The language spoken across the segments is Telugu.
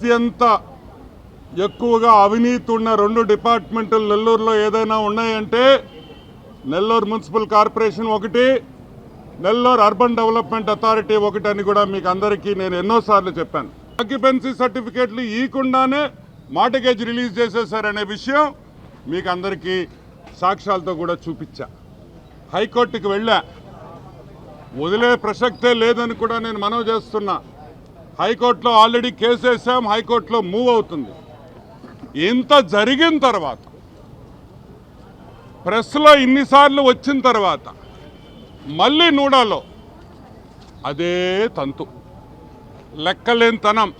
అత్యంత ఎక్కువగా అవినీతి ఉన్న రెండు డిపార్ట్మెంట్లు నెల్లూరులో ఏదైనా ఉన్నాయంటే నెల్లూరు మున్సిపల్ కార్పొరేషన్ ఒకటి నెల్లూరు అర్బన్ డెవలప్మెంట్ అథారిటీ ఒకటి అని కూడా మీకు అందరికీ నేను ఎన్నోసార్లు చెప్పాను. ఆక్యుపెన్సీ సర్టిఫికేట్లు ఇవ్వకుండానే మార్టగేజ్ రిలీజ్ చేసేసారనే విషయం మీకు అందరికీ సాక్ష్యాలతో కూడా చూపించా. హైకోర్టుకి వెళ్ళా. వదిలే ప్రసక్తే లేదని కూడా నేను మనవి చేస్తున్నా. హైకోర్టులో ఆల్రెడీ కేసు వేసాం హైకోర్టులో మూవ్ అవుతుంది. ఇంత జరిగిన తర్వాత ప్రెస్లో ఇన్నిసార్లు వచ్చిన తర్వాత మళ్ళీ నూడాలో అదే తంతు. లెక్కలేనితనం.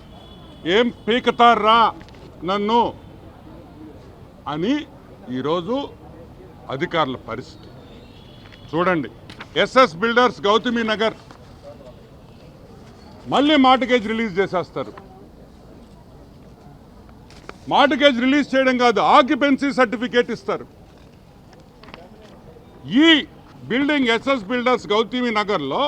ఏం పీకతారా నన్ను అని ఈరోజు అధికారుల పరిస్థితి. చూడండి ఎస్ఎస్ బిల్డర్స్ గౌతమి నగర్ మళ్ళీ మార్టిగేజ్ రిలీజ్ చేసేస్తారు. మార్టిగేజ్ రిలీజ్ చేయడం కాదు ఆక్యుపెన్సీ సర్టిఫికేట్ ఇస్తారు. ఈ బిల్డింగ్ ఎస్ఎస్ బిల్డర్స్ గౌతమి నగర్లో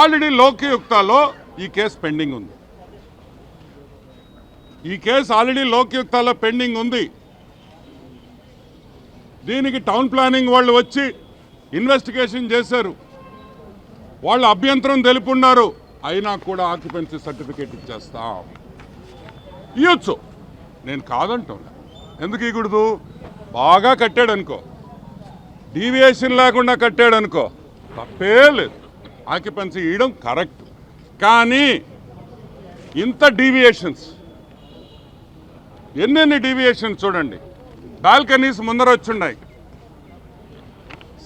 ఆల్రెడీ లోకయుక్తాలో ఈ కేసు పెండింగ్ ఉంది. ఈ కేసు ఆల్రెడీ లోకయుక్తాలో పెండింగ్ ఉంది. దీనికి టౌన్ ప్లానింగ్ వాళ్ళు వచ్చి ఇన్వెస్టిగేషన్ చేశారు. వాళ్ళు అభ్యంతరం తెలుపున్నారు. అయినా కూడా ఆక్యుపెన్సీ సర్టిఫికేట్ ఇచ్చేస్తాం. ఇవ్వచ్చు నేను కాదంటున్నా. ఎందుకు ఇవ్వకూడదు బాగా కట్టాడు అనుకో డీవియేషన్ లేకుండా కట్టాడు అనుకో తప్పే లేదు. ఆక్యుపెన్సీ ఇవ్వడం కరెక్ట్. కానీ ఇంత డీవియేషన్స్. ఎన్నెన్ని డీవియేషన్స్ చూడండి. బాల్కనీస్ ముందర వచ్చున్నాయి.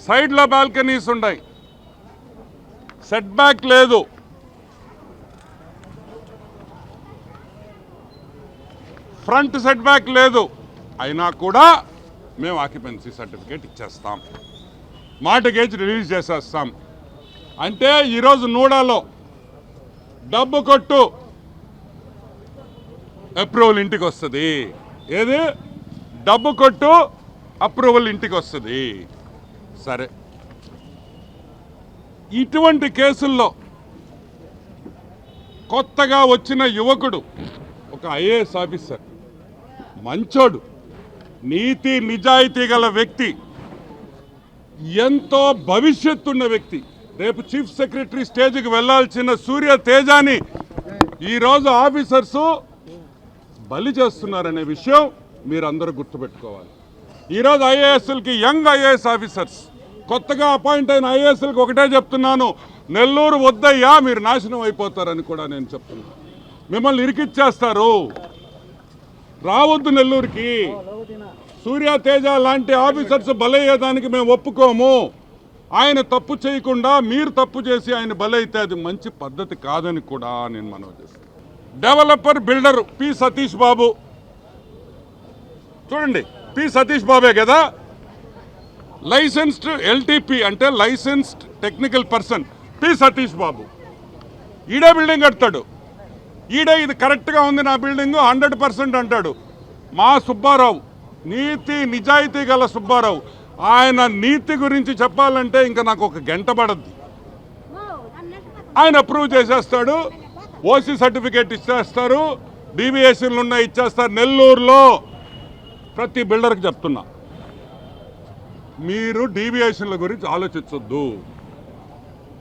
సైడ్లో బాల్కనీస్ ఉన్నాయి. సెట్ బ్యాక్ లేదు. ఫ్రంట్ సెట్ బ్యాక్ లేదు. అయినా కూడా మేము ఆక్యుపెన్సీ సర్టిఫికేట్ ఇచ్చేస్తాం. మార్టిగేజ్ రిలీజ్ చేసేస్తాం. అంటే ఈరోజు నూడాలో డబ్బు కొట్టు అప్రూవల్ ఇంటికి వస్తుంది. ఏది? డబ్బు కొట్టు అప్రూవల్ ఇంటికి వస్తుంది. సరే. ఇటువంటి కేసుల్లో కొత్తగా వచ్చిన యువకుడు ఒక ఐఏఎస్ ఆఫీసర్. మంచోడు. నీతి నిజాయితీ గల వ్యక్తి. ఎంతో భవిష్యత్తున్న వ్యక్తి. రేపు చీఫ్ సెక్రటరీ స్టేజ్కి వెళ్ళాల్సిన సూర్య తేజాని ఈరోజు ఆఫీసర్సు బలి చేస్తున్నారనే విషయం మీరందరూ గుర్తుపెట్టుకోవాలి. ఈరోజు ఐఏఎస్ఎల్కి యంగ్ ఐఏఎస్ ఆఫీసర్స్ కొత్తగా అపాయింట్ అయిన ఐఏఎస్ఎల్కి ఒకటే చెప్తున్నాను నెల్లూరు వద్దయ్యా మీరు నాశనం అయిపోతారని కూడా నేను చెప్తున్నాను. మిమ్మల్ని ఇరికిచ్చేస్తారు. రావద్దు నెల్లూరుకి. సూర్య తేజ లాంటి ఆఫీసర్స్ బలయ్యేదానికి మేము ఒప్పుకోము. ఆయన తప్పు చేయకుండా మీరు తప్పు చేసి ఆయన బలైతే అది మంచి పద్ధతి కాదని కూడా నేను మనవి చేస్తాను. Developer builder P Satish Babu. చూడండి పి సతీష్ బాబే కదా? లైసెన్స్డ్ ఎల్టీపీ అంటే licensed technical person. P. Satish Babu. ఈడే బిల్డింగ్ కడతాడు. ఈడే ఇది కరెక్ట్గా ఉంది నా బిల్డింగ్ హండ్రెడ్ పర్సెంట్ అంటాడు. మా సుబ్బారావు నీతి నిజాయితీ గల సుబ్బారావు. ఆయన నీతి గురించి చెప్పాలంటే ఇంకా నాకు ఒక గంట పడద్ది. ఆయన అప్రూవ్ చేసేస్తాడు. ఓసీ సర్టిఫికేట్ ఇచ్చేస్తారు. బీబీఎస్సీలు ఉన్నాయి ఇచ్చేస్తారు. నెల్లూరులో. ప్రతి బిల్డర్కి చెప్తున్నా. మీరు డీవియేషన్ల గురించి ఆలోచించొద్దు.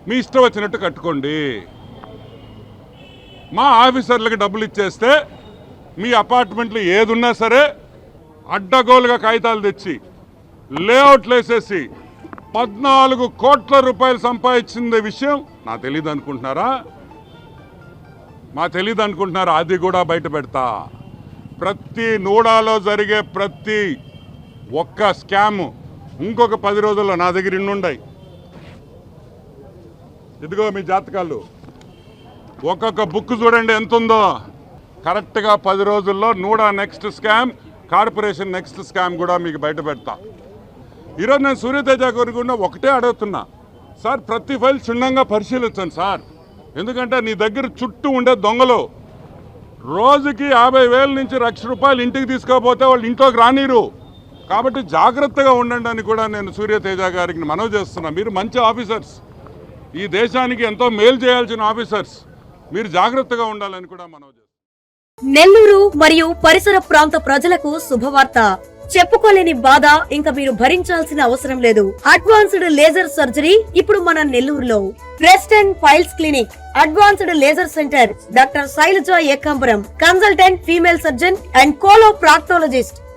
మీ ఇష్టం వచ్చినట్టు కట్టుకోండి. మా ఆఫీసర్లకి డబ్బులు ఇచ్చేస్తే మీ అపార్ట్మెంట్లు ఏదున్నా సరే అడ్డగోలుగా కాగితాలు తెచ్చి లేఅవుట్లు వేసేసి పద్నాలుగు కోట్ల రూపాయలు సంపాదించింది విషయం నా తెలియదు అనుకుంటున్నారా? మా తెలియదు అనుకుంటున్నారా? అది కూడా బయట పెడతా. ప్రతి నూడాలో జరిగే ప్రతి ఒక్క స్కాము ఇంకొక పది రోజుల్లో నా దగ్గర ఇన్నుండయి. ఇదిగో మీ జాతకాలు. ఒక్కొక్క బుక్ చూడండి ఎంత ఉందో కరెక్ట్గా పది రోజుల్లో NUDA next scam corporation next scam కూడా మీకు బయట పెడతా. ఈరోజు నేను సూర్యతేజ గారి కూడా ఒకటే అడుగుతున్నా. సార్ ప్రతి ఫైల్ క్షుణ్ణంగా పరిశీలించండి సార్. ఎందుకంటే నీ దగ్గర చుట్టూ ఉండే దొంగలు. రోజుకి యాభై వేల నుంచి లక్ష రూపాయలు ఇంటికి తీసుకోకపోతే వాళ్ళు ఇంట్లోకి రానిరు. కాబట్టి జాగ్రత్తగా ఉండండి అని కూడా నేను సూర్యతేజ గారికి మనవి చేస్తున్నా. మీరు మంచి ఆఫీసర్స్. ఈ దేశానికి ఎంతో మేలు చేయాల్సిన ఆఫీసర్స్. మీరు జాగ్రత్తగా ఉండాలని కూడా మనవి నెల్లూరు మరియు పరిసర ప్రాంత ప్రజలకు శుభవార్త. చెప్పుకోలేని బాధ ఇంకా మీరు భరించాల్సిన అవసరం లేదు. అడ్వాన్స్డ్ లేజర్ సర్జరీ ఇప్పుడు మన నెల్లూరులో. Breast and piles clinic advanced laser centre doctor Shailaja Ekambaram consultant female surgeon and coloproctologist.